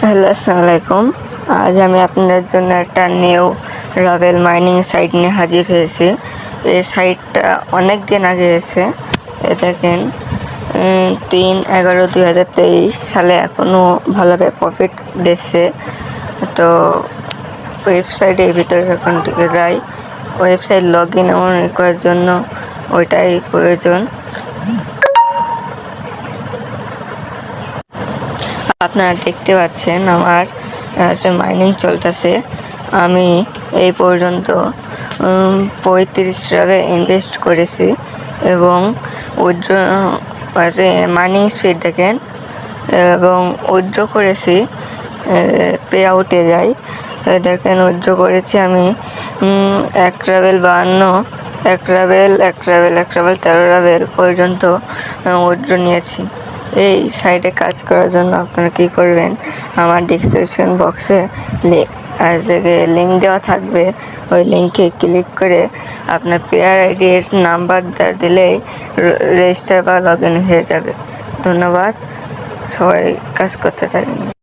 Hello আলাইকুম আজ আমি আপনাদের জন্য একটা নিউ রাভেল মাইনিং সাইট নিয়ে হাজির হয়েছি। এই সাইটটা অনেক দিন আগে এসে এ দেখেন তিন এগারো দুই হাজার তেইশ সালে এখনও ভালোভাবে প্রফিট দিচ্ছে। তো ওয়েবসাইটের ভিতরে এখন ঢুকে যাই ওয়েবসাইট লগ ইন এমন করার জন্য ওইটাই প্রয়োজন। আপনারা দেখতে পাচ্ছেন আমার মাইনিং চলতেছে। আমি এই পর্যন্ত পঁয়ত্রিশ টাকা ইনভেস্ট করেছি এবং উইথড্র আছে মাইনিং স্পিড দেখেন, এবং উইথড্র করেছি পে আউটে যাই। দেখেন উইথড্র করেছি আমি এক ট্রাভেল বাহান্ন, এক ট্রাভেল এক ট্রাভেল এক ট্রাভেল তেরো ট্রাভেল পর্যন্ত উইথড্র নিয়েছি। এই সাইটে কাজ করার জন্য আপনারা কী করবেন? আমার ডিসক্রিপশন বক্সে লিঙ্ক দেওয়া থাকবে, ওই লিঙ্কে ক্লিক করে আপনার পেয়ার আইডির নাম্বার দিলেই রেজিস্টার বা লগ ইন হয়ে যাবে। ধন্যবাদ। সবাই কাজ করতে থাকেন।